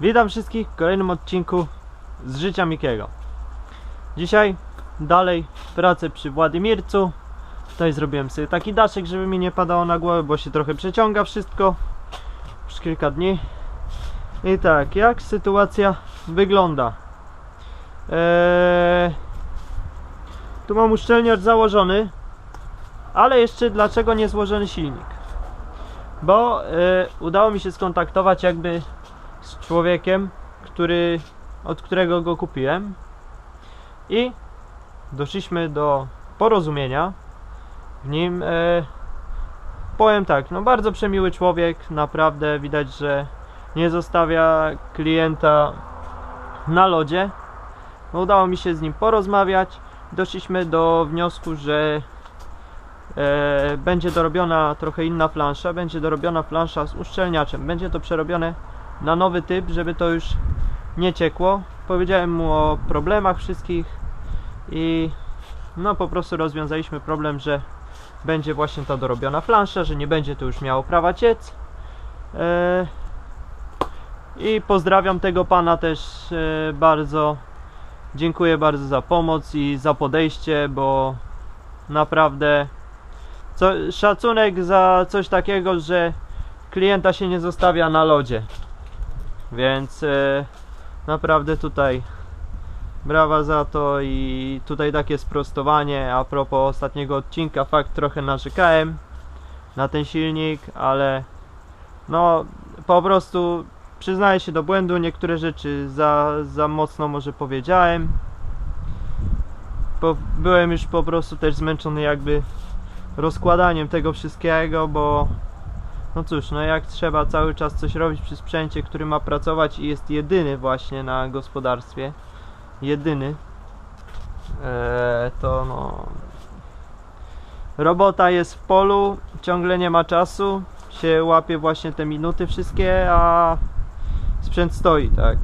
Witam wszystkich w kolejnym odcinku z życia Mikiego. Dzisiaj dalej pracę przy Władimircu. Tutaj zrobiłem sobie taki daszek, żeby mi nie padało na głowę, bo się trochę przeciąga wszystko. Już kilka dni. I tak, jak sytuacja wygląda? Eee, tu mam uszczelniacz założony, ale jeszcze dlaczego nie złożony silnik? Bo e, udało mi się skontaktować jakby z człowiekiem, który, od którego go kupiłem i doszliśmy do porozumienia. W nim e, powiem tak, no bardzo przemiły człowiek, naprawdę widać, że nie zostawia klienta na lodzie. No, udało mi się z nim porozmawiać. Doszliśmy do wniosku, że e, będzie dorobiona trochę inna plansza, będzie dorobiona plansza z uszczelniaczem. Będzie to przerobione na nowy typ, żeby to już nie ciekło. Powiedziałem mu o problemach wszystkich i no po prostu rozwiązaliśmy problem, że będzie właśnie ta dorobiona plansza, że nie będzie to już miało prawa ciec. E, I pozdrawiam tego pana też e, bardzo. Dziękuję bardzo za pomoc i za podejście, bo naprawdę co, szacunek za coś takiego, że klienta się nie zostawia na lodzie. Więc e, naprawdę tutaj brawa za to i tutaj takie sprostowanie a propos ostatniego odcinka. Fakt trochę narzekałem na ten silnik, ale no po prostu przyznaję się do błędu, niektóre rzeczy za, za mocno może powiedziałem. Po, byłem już po prostu też zmęczony jakby rozkładaniem tego wszystkiego, bo no cóż, no jak trzeba cały czas coś robić przy sprzęcie, który ma pracować i jest jedyny właśnie na gospodarstwie, jedyny, eee, to no robota jest w polu, ciągle nie ma czasu, się łapie właśnie te minuty wszystkie, a sprzęt stoi, tak.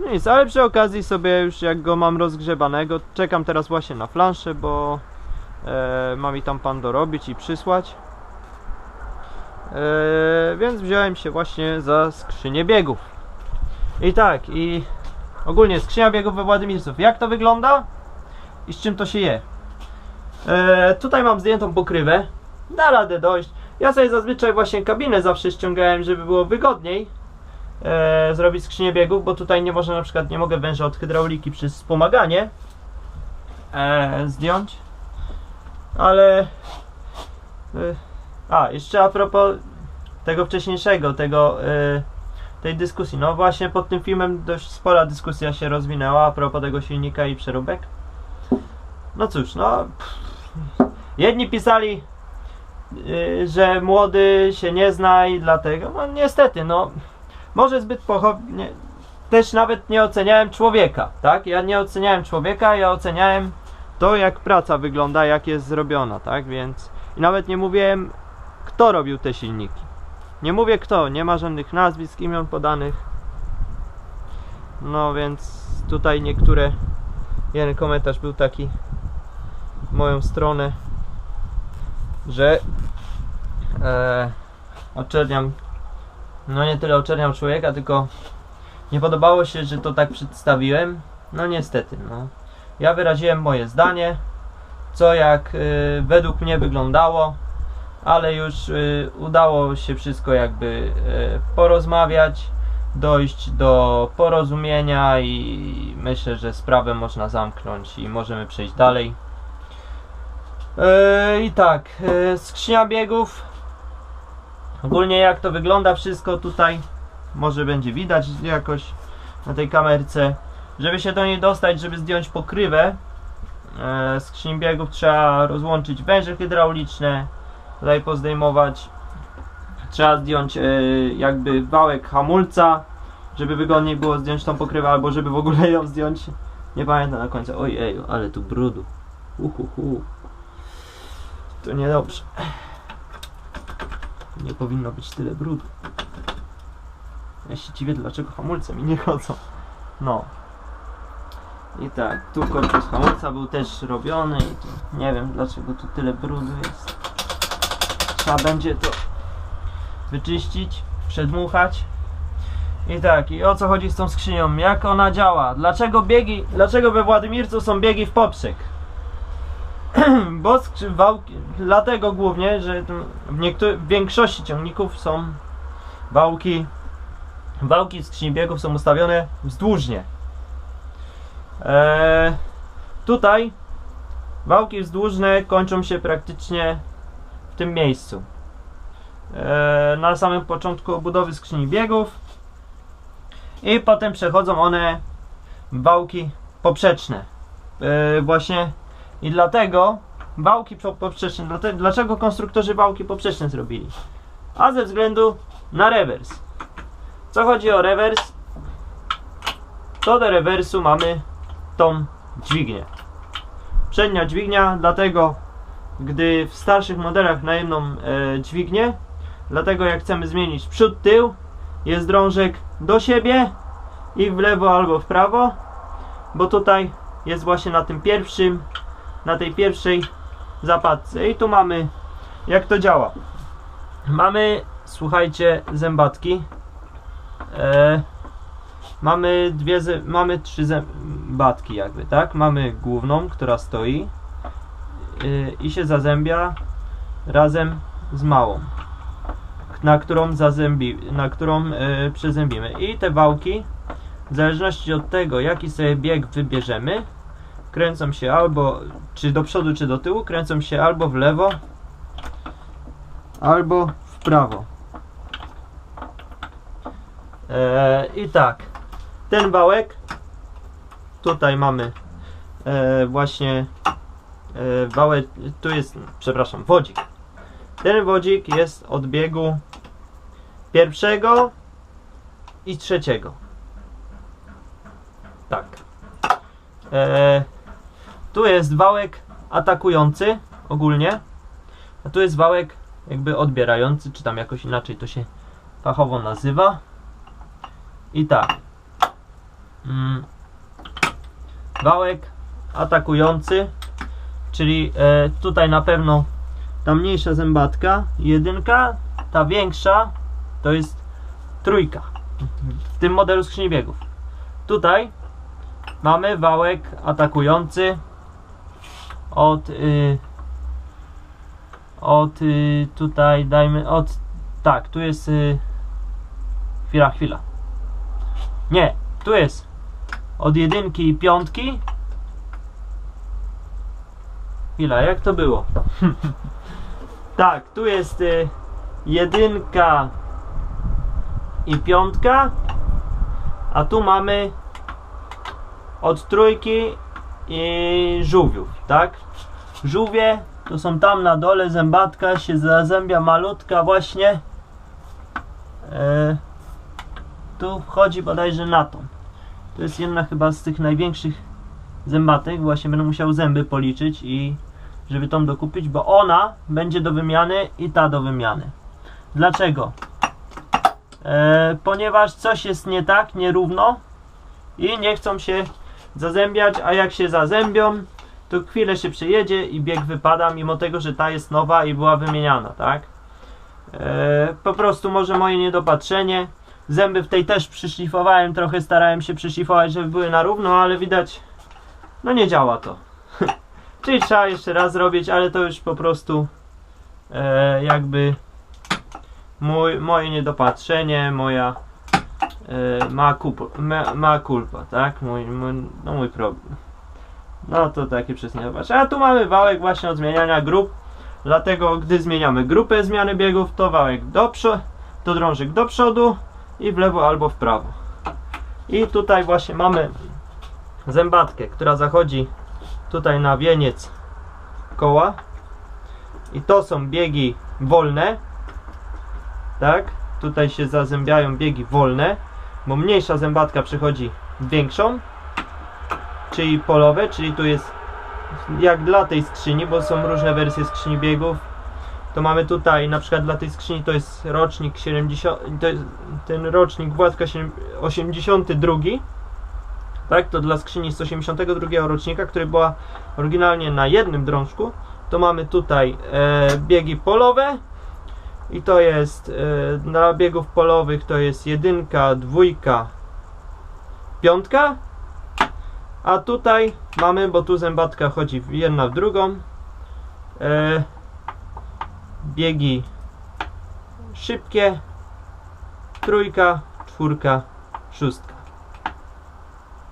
No nic, ale przy okazji sobie już jak go mam rozgrzebanego, czekam teraz właśnie na flanszę, bo e, ma mi tam pan dorobić i przysłać. E, więc wziąłem się właśnie za skrzynię biegów. I tak, i ogólnie skrzynia biegów we Władimirców. Jak to wygląda i z czym to się je? E, tutaj mam zdjętą pokrywę. Da radę dojść. Ja sobie zazwyczaj właśnie kabinę zawsze ściągałem, żeby było wygodniej e, zrobić skrzynię biegów, bo tutaj nie można na przykład, nie mogę węża od hydrauliki przez wspomaganie zdjąć. Ale a, jeszcze a propos tego wcześniejszego, tego e, tej dyskusji. No właśnie pod tym filmem dość spora dyskusja się rozwinęła a propos tego silnika i przeróbek. No cóż, no jedni pisali, y, że młody się nie zna i dlatego, no niestety, no może zbyt pochopnie, też nawet nie oceniałem człowieka, tak? Ja nie oceniałem człowieka, ja oceniałem to, jak praca wygląda, jak jest zrobiona, tak? Więc i nawet nie mówiłem, kto robił te silniki. Nie mówię kto, nie ma żadnych nazwisk, imion podanych. No więc tutaj niektóre, jeden komentarz był taki w moją stronę, że e, oczerniam, no nie tyle oczerniam człowieka, tylko nie podobało się, że to tak przedstawiłem. No niestety, no. Ja wyraziłem moje zdanie, co jak y, według mnie wyglądało, ale już y, udało się wszystko jakby y, porozmawiać, dojść do porozumienia i myślę, że sprawę można zamknąć i możemy przejść dalej. Y, I tak, y, skrzynia biegów. Ogólnie jak to wygląda wszystko tutaj, może będzie widać jakoś na tej kamerce. Żeby się do niej dostać, żeby zdjąć pokrywę e, skrzyni biegów trzeba rozłączyć węże hydrauliczne, tutaj pozdejmować. Trzeba zdjąć e, jakby wałek hamulca, żeby wygodniej było zdjąć tą pokrywę, albo żeby w ogóle ją zdjąć. Nie pamiętam na końcu. Ojej, ale tu brudu. Uhuhu. To niedobrze. Nie powinno być tyle brudu. Ja się dziwię, dlaczego hamulce mi nie chodzą. No. I tak, tu korpus hamulca był też robiony i tu nie wiem dlaczego tu tyle brudu jest. Trzeba będzie to wyczyścić, przedmuchać I tak, i o co chodzi z tą skrzynią? Jak ona działa? Dlaczego biegi, dlaczego we Władimircu są biegi w poprzek? Bo wałki, dlatego głównie, że w, w większości ciągników są wałki, wałki skrzyni biegów są ustawione wzdłużnie. Eee, tutaj wałki wzdłużne kończą się praktycznie w tym miejscu. Eee, na samym początku obudowy skrzyni biegów i potem przechodzą one w wałki poprzeczne. Eee, właśnie i dlatego wałki po- poprzeczne, dlaczego konstruktorzy wałki poprzeczne zrobili? A ze względu na rewers. Co chodzi o rewers? To do rewersu mamy tą dźwignię. Przednia dźwignia, dlatego gdy w starszych modelach na jedną e, dźwignię, dlatego jak chcemy zmienić przód, tył, jest drążek do siebie i w lewo albo w prawo, bo tutaj jest właśnie na tym pierwszym, na tej pierwszej zapadce. I tu mamy, jak to działa. Mamy, słuchajcie, zębatki. E, mamy dwie, mamy trzy zębatki jakby, tak? Mamy główną, która stoi i się zazębia razem z małą, na którą zazębi, na którą yy, przezębimy. I te wałki, w zależności od tego, jaki sobie bieg wybierzemy, kręcą się albo czy do przodu, czy do tyłu, kręcą się albo w lewo, albo w prawo. E, I tak, ten wałek, tutaj mamy e, właśnie e, wałek, tu jest, przepraszam, wodzik. Ten wodzik jest od biegu pierwszego i trzeciego. Tak. E, tu jest wałek atakujący ogólnie, a tu jest wałek jakby odbierający, czy tam jakoś inaczej to się fachowo nazywa. I tak. Mm. Wałek atakujący, czyli e, tutaj na pewno ta mniejsza zębatka, jedynka, ta większa to jest trójka w tym modelu skrzyni biegów. Tutaj mamy wałek atakujący od y, od y, tutaj dajmy od tak, tu jest y, chwila, chwila. Nie, tu jest od jedynki i piątki. Chwila, jak to było? tak, tu jest y, jedynka i piątka, a tu mamy od trójki i żółwiów, tak? Żółwie to są tam na dole, zębatka się zazębia malutka właśnie. E, tu wchodzi bodajże na tą. To jest jedna chyba z tych największych zębatek. Właśnie będę musiał zęby policzyć i żeby tą dokupić, bo ona będzie do wymiany i ta do wymiany. Dlaczego? E, ponieważ coś jest nie tak, nierówno i nie chcą się zazębiać, a jak się zazębią, to chwilę się przejedzie i bieg wypada, mimo tego, że ta jest nowa i była wymieniana, tak? E, po prostu może moje niedopatrzenie. Zęby w tej też przyszlifowałem, trochę starałem się przyszlifować, żeby były na równo, ale widać, no nie działa to. Czyli trzeba jeszcze raz zrobić, ale to już po prostu e, jakby mój, moje niedopatrzenie, moja e, ma, kup, ma, ma kulpa, tak? Mój, mój, no mój problem. No to takie przesniewać. A tu mamy wałek właśnie od zmieniania grup. Dlatego gdy zmieniamy grupę zmiany biegów, to wałek do przodu, to drążek do przodu i w lewo albo w prawo. I tutaj właśnie mamy zębatkę, która zachodzi tutaj na wieniec koła. I to są biegi wolne. Tak? Tutaj się zazębiają biegi wolne, bo mniejsza zębatka przechodzi w większą czyli polowe, czyli tu jest jak dla tej skrzyni, bo są różne wersje skrzyni biegów. To mamy tutaj na przykład dla tej skrzyni to jest rocznik 70, to jest ten rocznik Władka 82. Tak, to dla skrzyni z 82 rocznika, który była oryginalnie na jednym drążku. To mamy tutaj e, biegi polowe I to jest e, dla biegów polowych to jest jedynka, dwójka, piątka. A tutaj mamy, bo tu zębatka chodzi jedna w drugą. E, biegi szybkie, trójka, czwórka, szóstka.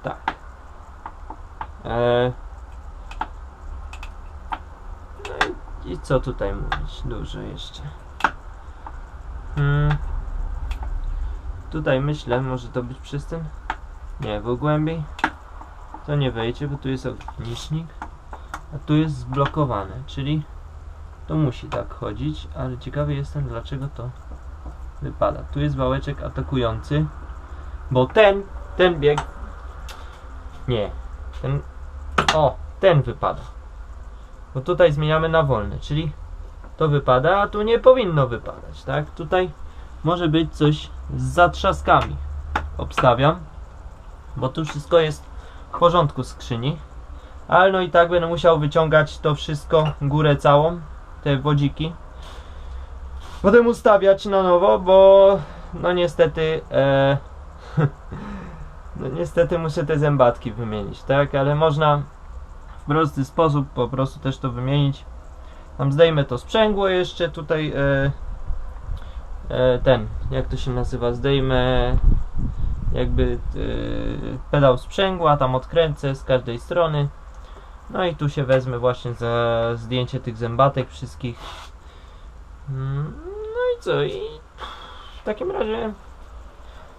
Tak. E, no i, co tutaj mówić? Dużo jeszcze. Hmm. Tutaj myślę, może to być przystęp? Nie, w głębiej. To nie wejdzie, bo tu jest ogranicznik. A tu jest zblokowane, czyli to musi tak chodzić, ale ciekawy jestem dlaczego to wypada. Tu jest wałeczek atakujący, bo ten, ten bieg, nie, ten, o, ten wypada. Bo tutaj zmieniamy na wolny, czyli to wypada, a tu nie powinno wypadać, tak? Tutaj może być coś z zatrzaskami. Obstawiam, bo tu wszystko jest w porządku skrzyni. Ale no i tak będę musiał wyciągać to wszystko, górę całą, te wodziki. Potem ustawiać na nowo, bo no niestety e, niestety muszę te zębatki wymienić, tak? Ale można w prosty sposób po prostu też to wymienić. Tam zdejmę to sprzęgło jeszcze tutaj e, e, ten, jak to się nazywa, zdejmę jakby e, pedał sprzęgła, tam odkręcę z każdej strony. No i tu się wezmę właśnie za zdjęcie tych zębatek wszystkich. Mm, No i co? I w takim razie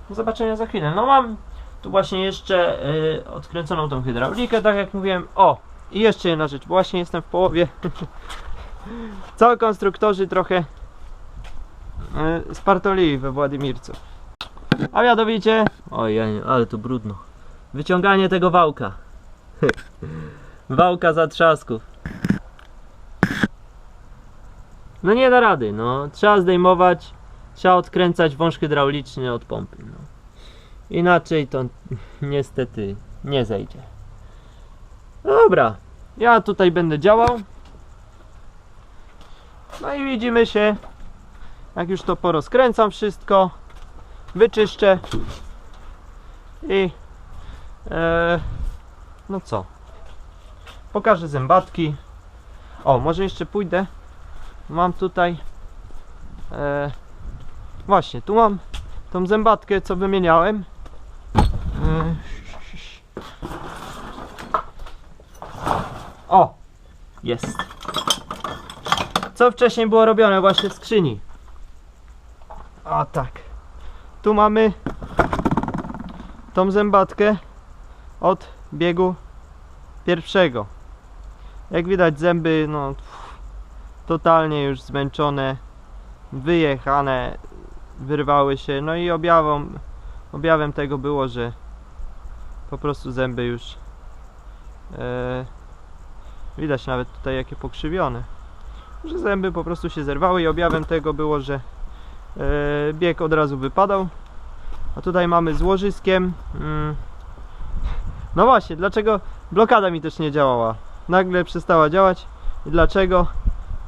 do zobaczenia za chwilę. No mam tu właśnie jeszcze y, odkręconą tą hydraulikę, tak jak mówiłem. O! I jeszcze jedna rzecz. Właśnie jestem w połowie. Całe konstruktorzy trochę y, spartolili we Władimircu. A mianowicie... Ojej, ale tu brudno. Wyciąganie tego wałka. Wałka zatrzasków. No nie da rady, no. Trzeba zdejmować, trzeba odkręcać wąż hydrauliczny od pompy, no. Inaczej to niestety nie zejdzie. Dobra, ja tutaj będę działał. No i widzimy się, jak już to porozkręcam wszystko, wyczyszczę i e, no co, pokażę zębatki. O, może jeszcze pójdę. Mam tutaj. E, właśnie, tu mam tą zębatkę, co wymieniałem. O! Jest. Co wcześniej było robione właśnie w skrzyni. O tak. Tu mamy tą zębatkę od biegu pierwszego. Jak widać zęby no totalnie już zmęczone, wyjechane, wyrwały się. No i objawą, objawem tego było, że po prostu zęby już e, widać nawet tutaj jakie pokrzywione. Że zęby po prostu się zerwały i objawem tego było, że e, bieg od razu wypadał. A tutaj mamy z łożyskiem. Mm. No właśnie, dlaczego blokada mi też nie działała? Nagle przestała działać. I dlaczego?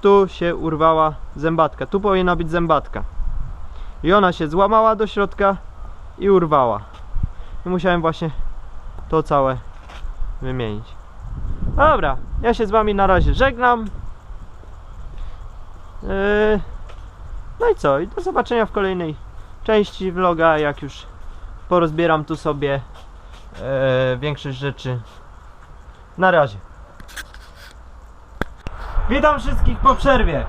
Tu się urwała zębatka. Tu powinna być zębatka. I ona się złamała do środka i urwała. I musiałem właśnie to całe wymienić. Dobra, ja się z wami na razie żegnam. Yy, no i co? I do zobaczenia w kolejnej części vloga, jak już porozbieram tu sobie e, większość rzeczy. Na razie. Witam wszystkich po przerwie.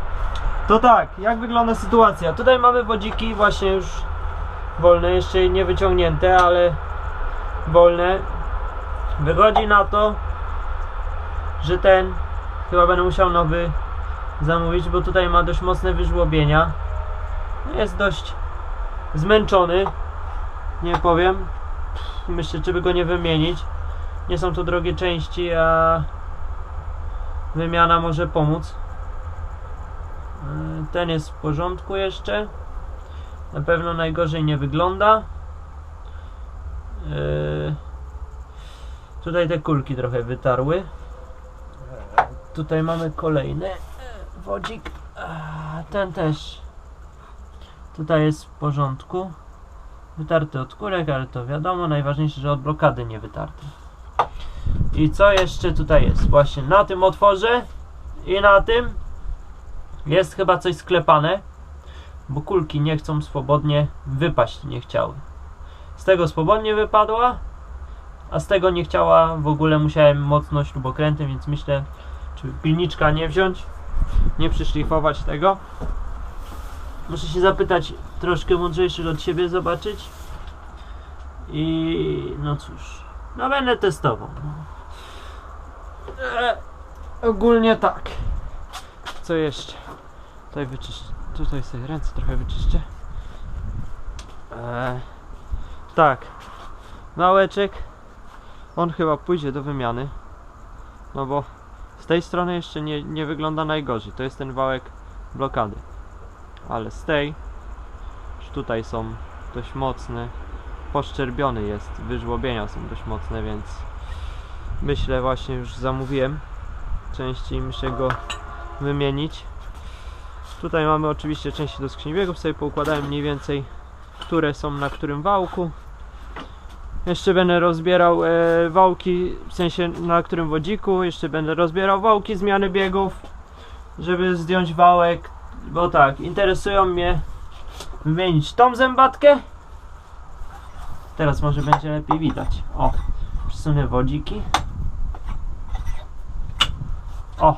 To tak, jak wygląda sytuacja? Tutaj mamy wodziki właśnie już wolne, jeszcze nie wyciągnięte, ale wolne. Wychodzi na to, że ten chyba będę musiał nowy zamówić, bo tutaj ma dość mocne wyżłobienia. Jest dość zmęczony. Nie powiem. Myślę, czy by go nie wymienić. Nie są to drogie części, a wymiana może pomóc. Yy, Ten jest w porządku jeszcze. Na pewno najgorzej nie wygląda. Tutaj te kulki trochę wytarły. Tutaj mamy kolejny wodzik. Ten też Tutaj jest w porządku. Wytarty od kurek, ale to wiadomo, najważniejsze, że od blokady nie wytarty. I co jeszcze tutaj jest? Właśnie na tym otworze i na tym jest chyba coś sklepane, bo kulki nie chcą swobodnie wypaść, nie chciały. Z tego swobodnie wypadła, a z tego nie chciała, w ogóle musiałem mocno śrubokrętem, więc myślę, czy pilniczka nie wziąć, nie przyszlifować tego. Muszę się zapytać troszkę mądrzejszych od siebie, zobaczyć. I no cóż, no będę testował. No. E, ogólnie tak. Co jeszcze? Tutaj wyczyszczę. Tutaj sobie ręce trochę wyczyszczę. E, tak. Małeczek. On chyba pójdzie do wymiany. No bo z tej strony jeszcze nie, nie wygląda najgorzej. To jest ten wałek blokady. Ale z tej już tutaj są dość mocne. Poszczerbiony jest. Wyżłobienia są dość mocne, więc myślę właśnie już zamówiłem. Części muszę go wymienić. Tutaj mamy oczywiście części do skrzyni biegów. Sobie poukładałem mniej więcej, które są na którym wałku. Jeszcze będę rozbierał e, wałki, w sensie na którym wodziku. Jeszcze będę rozbierał wałki zmiany biegów, żeby zdjąć wałek. Bo tak, interesują mnie wymienić tą zębatkę. Teraz może będzie lepiej widać. O, przesunę wodziki. O,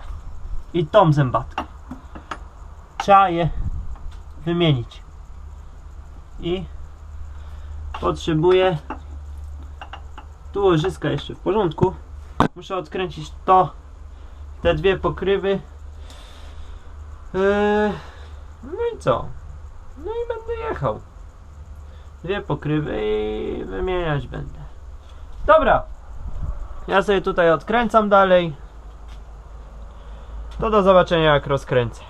i tą zębatkę. Trzeba je wymienić. I potrzebuję tu łożyska jeszcze w porządku. Muszę odkręcić to, te dwie pokrywy. Yy, no i co? No i będę jechał. Dwie pokrywy i wymieniać będę. Dobra. Ja sobie tutaj odkręcam dalej. To do zobaczenia jak rozkręcę.